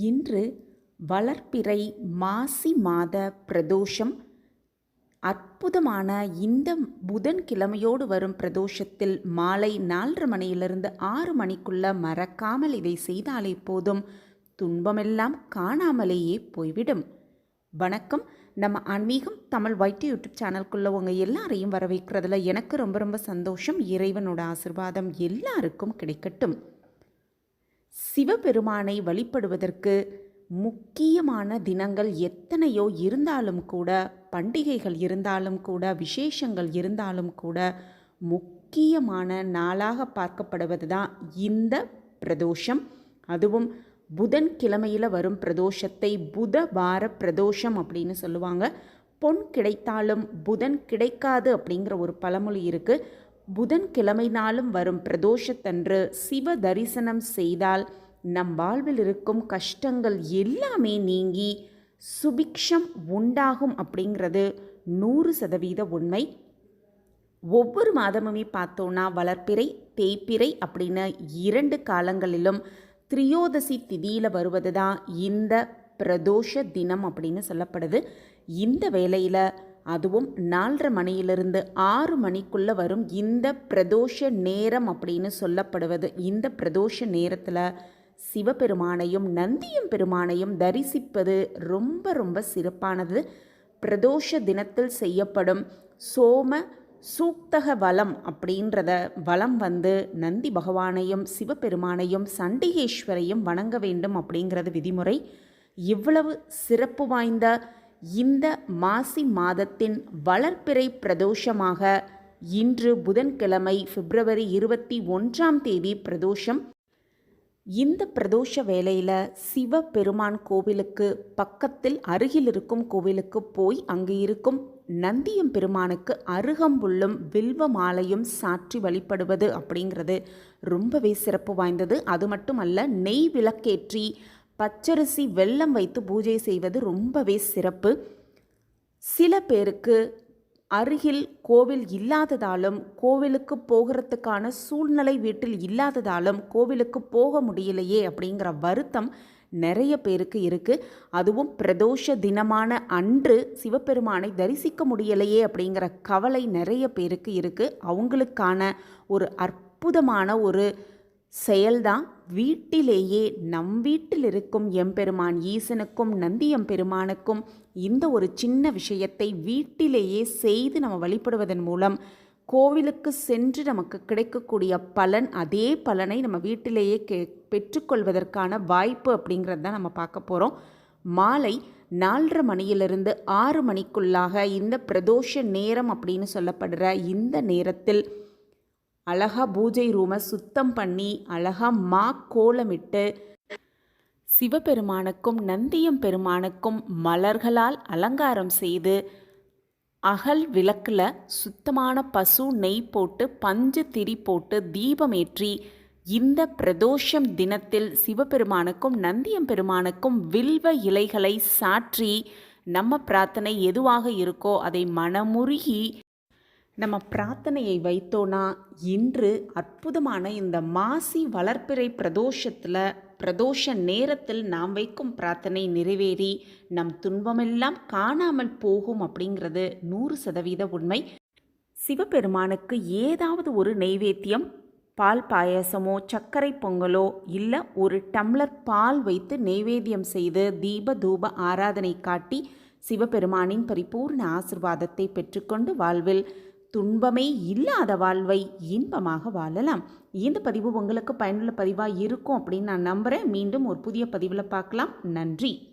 இன்று வளர்ப்பிறை மாசி மாத பிரதோஷம். அற்புதமான இந்த புதன்கிழமையோடு வரும் பிரதோஷத்தில் மாலை நாலரை மணியிலிருந்து ஆறு மணிக்குள்ள மறக்காமல் இதை செய்தாலே போதும். துன்பமெல்லாம் காணாமலேயே போய்விடும். வணக்கம். நம்ம ஆன்மீகம் தமிழ் வைட்டி யூடியூப் சேனலுக்குள்ள உங்கள் எல்லாரையும் வரவேற்கிறதுல எனக்கு ரொம்ப ரொம்ப சந்தோஷம். இறைவனோட ஆசிர்வாதம் எல்லாருக்கும் கிடைக்கட்டும். சிவபெருமானை வழிபடுவதற்கு முக்கியமான தினங்கள் எத்தனையோ இருந்தாலும் கூட பண்டிகைகள் இருந்தாலும் கூட விசேஷங்கள் இருந்தாலும் கூட முக்கியமான நாளாக பார்க்கப்படுவது தான் இந்த பிரதோஷம். அதுவும் புதன் கிழமையில் வரும் பிரதோஷத்தை புத வார பிரதோஷம் அப்படின்னு சொல்லுவாங்க. பொன் கிடைத்தாலும் புதன் கிடைக்காது அப்படிங்கிற ஒரு பழமொழி இருக்குது புதன் கிழமைனாலும் வரும் பிரதோஷத்தன்று சிவ தரிசனம் செய்தால் நம் வாழ்வில் இருக்கும் கஷ்டங்கள் எல்லாமே நீங்கி சுபிக்ஷம் உண்டாகும் அப்படிங்கிறது நூறு சதவீத உண்மை. ஒவ்வொரு மாதமுமே பார்த்தோன்னா வளர்ப்பிறை தேய்ப்பிறை அப்படின்னு இரண்டு காலங்களிலும் திரியோதசி திதியில் வருவது தான் இந்த பிரதோஷ தினம் அப்படின்னு சொல்லப்படுது. இந்த வேளையில் அதுவும் நாலரை மணியிலிருந்து ஆறு மணிக்குள்ளே வரும் இந்த பிரதோஷ நேரம் அப்படின்னு சொல்லப்படுவது. இந்த பிரதோஷ நேரத்தில் சிவபெருமானையும் நந்தியம் பெருமானையும் தரிசிப்பது ரொம்ப ரொம்ப சிறப்பானது. பிரதோஷ தினத்தில் செய்யப்படும் சோம சூக்தக வளம் அப்படின்றத வளம் வந்து நந்தி பகவானையும் சிவபெருமானையும் சண்டிகேஸ்வரையும் வணங்க வேண்டும் அப்படிங்கிறது விதிமுறை. இவ்வளவு சிறப்பு வாய்ந்த இந்த மாசி மாதத்தின் வளர்ப்பிறை பிரதோஷமாக இன்று புதன்கிழமை பிப்ரவரி இருபத்தி ஒன்றாம் தேதி பிரதோஷம். இந்த பிரதோஷ வேலையில் சிவபெருமான் கோவிலுக்கு பக்கத்தில் அருகில் இருக்கும் கோவிலுக்கு போய் அங்கு இருக்கும் நந்தியம் பெருமானுக்கு அருகம்புல்லும் வில்வ மாலையும் சாற்றி வழிபடுவது அப்படிங்கிறது ரொம்பவே சிறப்பு வாய்ந்தது. அது மட்டுமல்ல நெய் விளக்கேற்றி பச்சரிசி வெள்ளம் வைத்து பூஜை செய்வது ரொம்பவே சிறப்பு. சில பேருக்கு அருகில் கோவில் இல்லாததாலும் கோவிலுக்கு போகிறதுக்கான சூழ்நிலை வீட்டில் இல்லாததாலும் கோவிலுக்கு போக முடியலையே அப்படிங்கிற வருத்தம் நிறைய பேருக்கு இருக்குது அதுவும் பிரதோஷ தினமான அன்று சிவபெருமானை தரிசிக்க முடியலையே அப்படிங்கிற கவலை நிறைய பேருக்கு இருக்குது அவங்களுக்கான ஒரு அற்புதமான ஒரு செயல்தான். வீட்டிலேயே நம் வீட்டில் இருக்கும் எம்பெருமான் ஈசனுக்கும் நந்தி எம்பெருமானுக்கும் இந்த ஒரு சின்ன விஷயத்தை வீட்டிலேயே செய்து நம்ம வழிபடுவதன் மூலம் கோவிலுக்கு சென்று நமக்கு கிடைக்கக்கூடிய பலன் அதே பலனை நம்ம வீட்டிலேயே கே பெற்றுக்கொள்வதற்கான வாய்ப்பு அப்படிங்கிறது தான் நம்ம பார்க்க போகிறோம் மாலை நாலரை மணியிலிருந்து ஆறு மணிக்குள்ளாக இந்த பிரதோஷ நேரம் அப்படின்னு சொல்லப்படுற இந்த நேரத்தில் அழகா பூஜை ரூமை சுத்தம் பண்ணி அழகா மா கோலமிட்டு சிவபெருமானுக்கும் நந்தியம் பெருமானுக்கும் மலர்களால் அலங்காரம் செய்து அகல் விளக்கில் சுத்தமான பசு நெய் போட்டு பஞ்சு திரி போட்டு தீபமேற்றி இந்த பிரதோஷம் தினத்தில் சிவபெருமானுக்கும் நந்தியம் பெருமானுக்கும் வில்வ இலைகளை சாற்றி நம்ம பிரார்த்தனை எதுவாக இருக்கோ அதை மனமுருகி நம்ம பிரார்த்தனையை வைத்தோன்னா இன்று அற்புதமான இந்த மாசி வளர்ப்பிறை பிரதோஷத்தில் பிரதோஷ நேரத்தில் நாம் வைக்கும் பிரார்த்தனை நிறைவேறி நம் துன்பமெல்லாம் காணாமல் போகும் அப்படிங்கிறது நூறு சதவீத உண்மை. சிவபெருமானுக்கு ஏதாவது ஒரு நெய்வேத்தியம் பால் பாயசமோ சர்க்கரை பொங்கலோ இல்லை ஒரு டம்ளர் பால் வைத்து நெய்வேத்தியம் செய்து தீப தூப ஆராதனை காட்டி சிவபெருமானின் பரிபூர்ண ஆசிர்வாதத்தை பெற்றுக்கொண்டு வாழ்வில் துன்பமே இல்லாத வாழ்வை இன்பமாக வாழலாம். இந்த பதிவு உங்களுக்கு பயனுள்ள பதிவாக இருக்கும் அப்படின்னு நான் நம்புகிறேன் மீண்டும் ஒரு புதிய பதிவில் பார்க்கலாம். நன்றி.